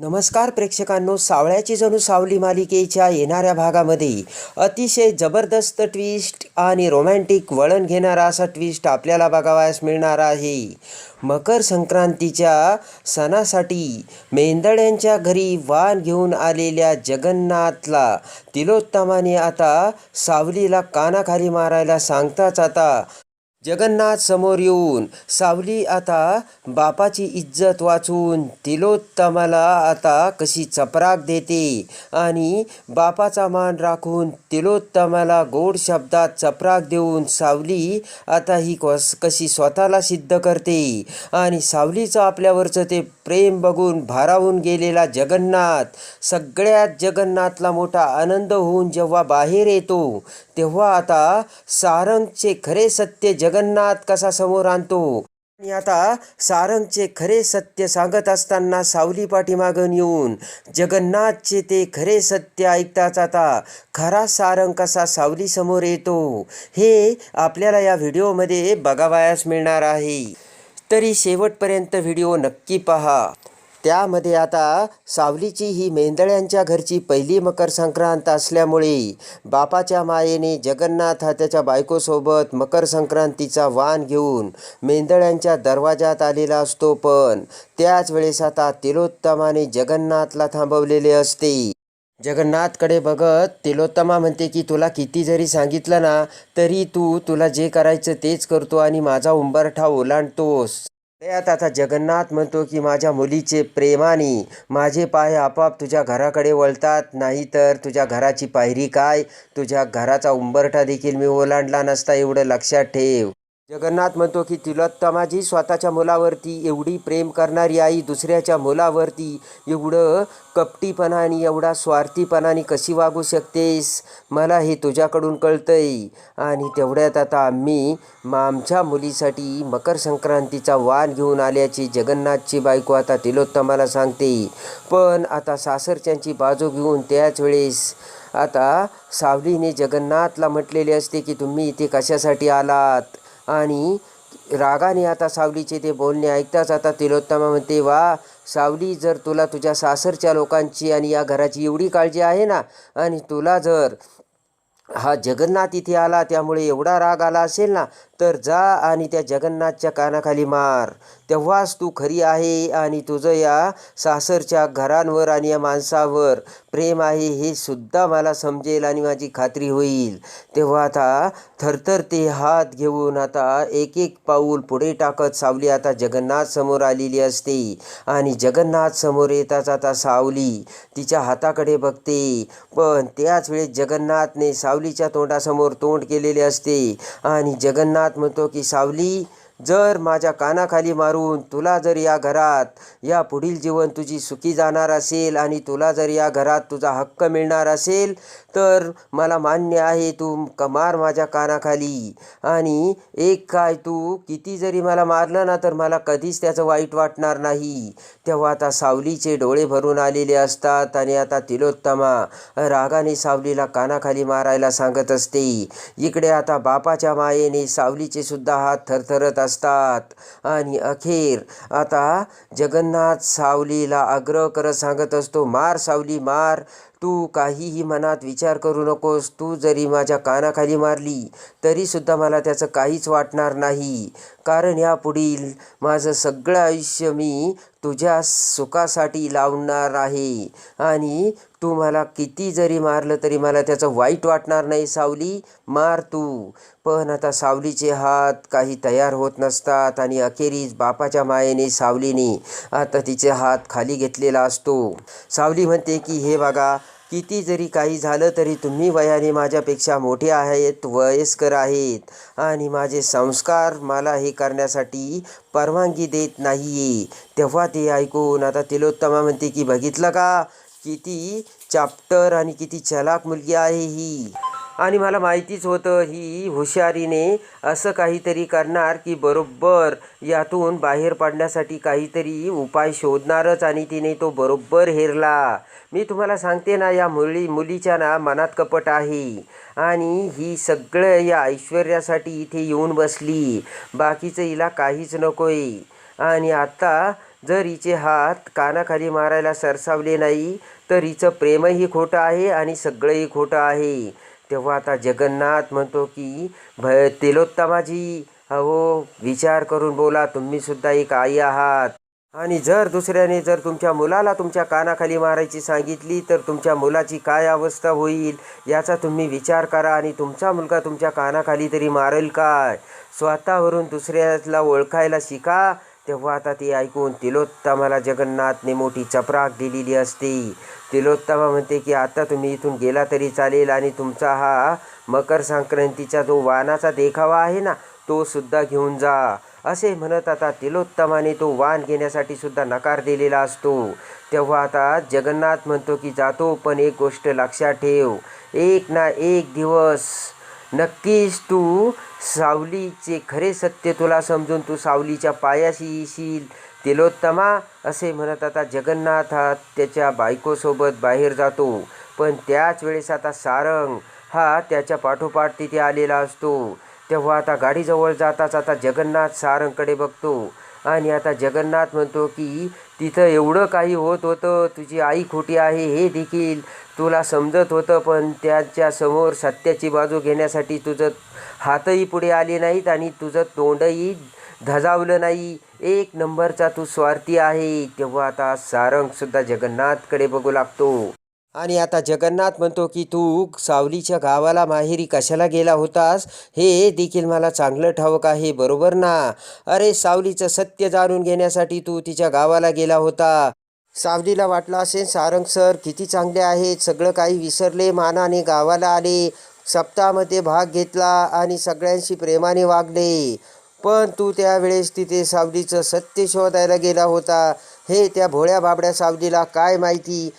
नमस्कार प्रेक्षकांनो सावळ्याची जणू सावली मालिकेच्या येणाऱ्या भागामध्ये अतिशय जबरदस्त ट्विस्ट आणि रोमॅन्टिक वळण घेणारा असा ट्विस्ट आपल्याला बघावयास मिळणार आहे. मकर संक्रांतीच्या सणासाठी मेंदड्यांच्या घरी वाण घेऊन आलेल्या जगन्नाथला तिलोत्तमाने आता सावलीला कानाखाली मारायला सांगताच आता जगन्नाथ समोर येऊन सावली आता बापाची इज्जत वाचून तिलोत्तमाला आता कशी चपराक देते? आणि बापाचा मान राखून तिलोत्तमाला गोड शब्दात चपराक देऊन सावली आता ही कस कशी स्वतःला सिद्ध करते? आणि सावलीचं आपल्यावरचं ते प्रेम बघून भारावून गेलेला जगन्नाथ सगळ्यात जगन्नाथला मोठा आनंद होऊन जेव्हा बाहेर येतो तेव्हा आता सारंगचे खरे सत्य जग जगन्नाथ कसा समोर आणतो? आणि आता सारंगचे खरे सत्य सांगत असताना सावली पाठीमागून येऊन जगन्नाथचे ते खरे सत्य ऐकताच आता खरा सारंग कसा सावली समोर येतो हे आपल्याला या व्हिडिओमध्ये बघावयास मिळणार आहे. तरी शेवटपर्यंत व्हिडिओ नक्की पहा. त्यामध्ये आता सावलीची ही मेंदळ्यांच्या घरची पहिली मकर संक्रांत असल्यामुळे बापाच्या मायेने जगन्नाथ हा त्याच्या बायकोसोबत मकर संक्रांतीचा वाण घेऊन मेंदळ्यांच्या दरवाजात आलेला असतो. पण त्याच वेळेस आता तिलोत्तमाने जगन्नाथला थांबवलेले असते. जगन्नाथकडे बघत तिलोत्तमा म्हणते की तुला किती जरी सांगितलं ना तरी तू तुला जे करायचं तेच करतो आणि माझा उंबरठा ओलांडतोस. त्यात आता जगन्नाथ म्हणतो की माझ्या मुलीचे प्रेमाने माझे पाय आपाप तुझ्या घराकडे वळतात. नाही तर तुझ्या घराची पायरी काय? तुझ्या घराचा उंबरठा देखील मी ओलांडला नसता एवढं लक्षात ठेव. जगन्नाथ म्हणतो की तिलोत्तमाजी स्वतःच्या मुलावरती एवढी प्रेम करणारी आई दुसऱ्याच्या मुलावरती एवढं कपटीपणाने एवढा स्वार्थीपणाने कशी वागू शकतेस? मला हे तुझ्याकडून कळतंय. आणि तेवढ्यात आता आम्ही आमच्या मुलीसाठी मकर संक्रांतीचा वाण घेऊन आल्याची जगन्नाथची बायको आता तिलोत्तमाला सांगते. पण आता सासरच्यांची बाजू घेऊन त्याच वेळेस आता सावलीने जगन्नाथला म्हटलेले असते की तुम्ही इथे कशासाठी आलात? आणि रागाने आता सावलीचे ते बोलणे ऐकताच आता तिलोत्तमा म्हणते वा सावली जर तुला तुझ्या सासरच्या लोकांची आणि या घराची एवढी काळजी आहे ना आणि तुला जर हा जगन्नाथ इथे आला त्यामुळे एवढा राग आला असेल ना तर जा आणि त्या जगन्नाथच्या कानाखाली मार. तेव्हाच तू खरी आहे आणि तुझं या सासरच्या घरांवर आणि या माणसावर प्रेम आहे हे सुद्धा मला समजेल आणि माझी खात्री होईल. तेव्हा आता थरथर ते हात घेऊन आता एक एक पाऊल पुढे टाकत सावली आता जगन्नाथ समोर आलेली असते. आणि जगन्नाथ समोर येताच आता सावली तिच्या हाताकडे बघते. पण त्याच वेळेस जगन्नाथने सावलीच्या तोंडासमोर तोंड केलेले असते. आणि जगन्नाथ म्हणतो की सावली जर माझ्या कानाखाली मारून तुला जर या घरात या पुढील जीवन तुझी सुखी जाणार असेल आणि तुला जर या घरात तुझा हक्क मिळणार असेल तर मला मान्य आहे तू क मार माझ्या कानाखाली. आणि एक काय तू किती जरी मला मारलं ना तर मला कधीच त्याचं वाईट वाटणार नाही. तेव्हा आता सावलीचे डोळे भरून आलेले असतात आणि आता तिलोत्तमा रागाने सावलीला कानाखाली मारायला सांगत असते. इकडे आता बापाच्या मायेने सावलीचे सुद्धा हात थरथरत असतात असतात. आणि अखेर आता जगन्नाथ सावलीला आग्रह करत सांगत असतो मार सावली मार. तू काहीही मनात विचार करू नकोस. तू जरी माझ्या कानाखाली मारली तरीसुद्धा मला त्याचं काहीच वाटणार नाही. कारण यापुढील माझं सगळं आयुष्य मी तुझ्या सुखासाठी लावणार आहे. आणि तू मला किती जरी मारलं तरी मला त्याचं वाईट वाटणार नाही सावली. मार तू. पण आता सावलीचे हात काही तयार होत नसतात आणि अखेरीस बापाच्या मायेने सावलीने आता तिचे हात खाली घेतलेला असतो. सावली म्हणते की हे बघा किती जरी काही झालं तरी तुम्ही वयाने माझ्यापेक्षा मोठे आहेत वयस्कर आहेत. आणि माझे संस्कार मला हे करण्यासाठी परवानगी देत नाही आहे तेव्हा ते ऐकून आता तिलोत्तमा म्हणते की बघितलं का? किती चाप्टर आणि किती चलाक मुलगी आहे ही. आणि मला माहितीच होतं ही हुशारीने असं काहीतरी करणार की बरोबर यातून बाहेर पडण्यासाठी काहीतरी उपाय शोधणारच आणि तिने तो बरोबर हेरला. मी तुम्हाला सांगते ना या मुली मुलीच्या ना मनात कपट आहे आणि ही सगळं या ऐश्वर्यासाठी इथे येऊन बसली. बाकीचं हिला काहीच नको आहे आणि आता जर हिचे हात कानाखाली मारायला सरसावले नाही तर हिचं प्रेमही खोटं आहे आणि सगळंही खोटं आहे. तेव्हा आता जगन्नाथ म्हणतो की भ तेलोत्तमाजी अहो विचार करून बोला तुम्हीसुद्धा एक आई आहात. आणि जर दुसऱ्याने जर तुमच्या मुलाला तुमच्या कानाखाली मारायची सांगितली तर तुमच्या मुलाची काय अवस्था होईल याचा तुम्ही विचार करा आणि तुमचा मुलगा तुमच्या कानाखाली तरी मारेल काय? स्वतःवरून दुसऱ्याला ओळखायला शिका तेव्हा आता ती ऐकून तिलोत्तमाला जगन्नाथने मोठी चपराक दिलेली असते. तिलोत्तमा म्हणते की आता तुम्ही इथून गेला तरी चालेल आणि तुमचा हा मकर संक्रांतीचा जो वानाचा देखावा आहे ना तो सुद्धा घेऊन जा. असे म्हणत आता तिलोत्तमाने तो वाण घेण्यासाठी सुद्धा नकार दिलेला असतो. तेव्हा आता जगन्नाथ म्हणतो की जातो पण एक गोष्ट लक्षात ठेव. एक ना एक दिवस नक्कीच तू सावलीचे खरे सत्य तुला समजून तू सावलीच्या पायाशी येशील. तिलोत्तमा असे म्हणत आता जगन्नाथ हा त्याच्या बायकोसोबत बाहेर जातो. पण त्याच वेळेस आता सारंग हा त्याच्या पाठोपाठ तिथे आलेला असतो. तेव्हा आता गाडीजवळ जाताच आता जगन्नाथ सारंगकडे बघतो. आणि आता जगन्नाथ म्हणतो की तिथं एवढं काही होत होतं तुझी आई खोटी आहे हे देखील तुला समजत होतं पण त्याच्यासमोर सत्याची बाजू घेण्यासाठी तुझं हातही पुढे आले नाहीत आणि तुझं तोंडही धजावलं नाही. एक नंबरचा तू स्वार्थी आहे. तेव्हा आता सारंगसुद्धा जगन्नाथकडे बघू लागतो. आणि आता जगन्नाथ म्हणतो की तू सावलीच्या गावाला माहेरी कशाला गेला होतास? हे देखील मला चांगलं ठाऊक आहे बरोबर ना? अरे सावलीचं सत्य जाणून घेण्यासाठी तू तिच्या गावाला गेला होता. सावलीला वाटलं असेल सारंग सर किती चांगले आहेत सगळं काही विसरले मानाने गावाला आले सप्ताहामध्ये भाग घेतला आणि सगळ्यांशी प्रेमाने वागले. पण तू त्यावेळेस तिथे सावलीचं सत्य शोधायला गेला होता. हे त्या भोळ्या बाबड्या सावलीला काय माहिती?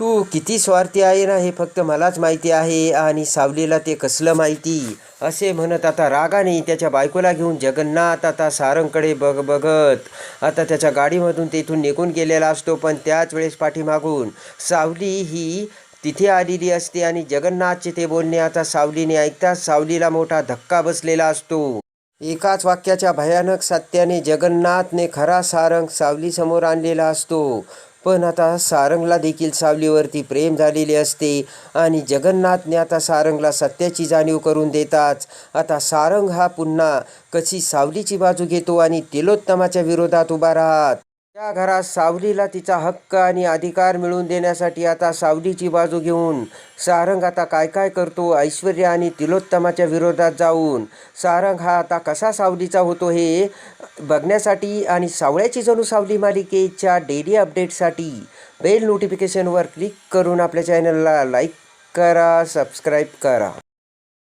तू किती स्वार्थी आहे ना हे फक्त मलाच माहिती आहे आणि सावलीला ते कसलं माहिती? असे म्हणत आता रागाने त्याच्या बायकोला घेऊन जगन्नाथ आता सारंगकडे बघ बघत. आता त्याच्या गाडीमधून तेथून निघून गेलेला असतो पण त्याच वेळेस पाठीमागून सावली ही तिथे आलेली असते आणि जगन्नाथचे ते बोलणे आता सावलीने ऐकताच सावलीला मोठा धक्का बसलेला असतो. एकाच वाक्याच्या भयानक सत्याने जगन्नाथने खरा सारंग सावलीसमोर आणलेला असतो. पण आता सारंगला देखील सावलीवरती प्रेम झालेले असते आणि जगन्नाथने आता सारंगला सत्याची जाणीव करून देताच. आता सारंग हा पुन्हा कशी सावलीची बाजू घेतो आणि तिलोत्तमाच्या विरोधात उभा राहत? त्या घरात सावलीला तिचा हक्क आणि अधिकार मिळवून देण्यासाठी आता सावलीची बाजू घेऊन सारंग आता काय काय करतो ऐश्वर्या आणि तिलोत्तमाच्या विरोधात जाऊन सारंग हा आता कसा सावलीचा होतो हे बघण्यासाठी आणि सावळ्याची जणू सावली मालिकेच्या डेली अपडेटसाठी बेल नोटिफिकेशनवर क्लिक करून आपल्या चॅनलला लाईक करा सबस्क्राईब करा.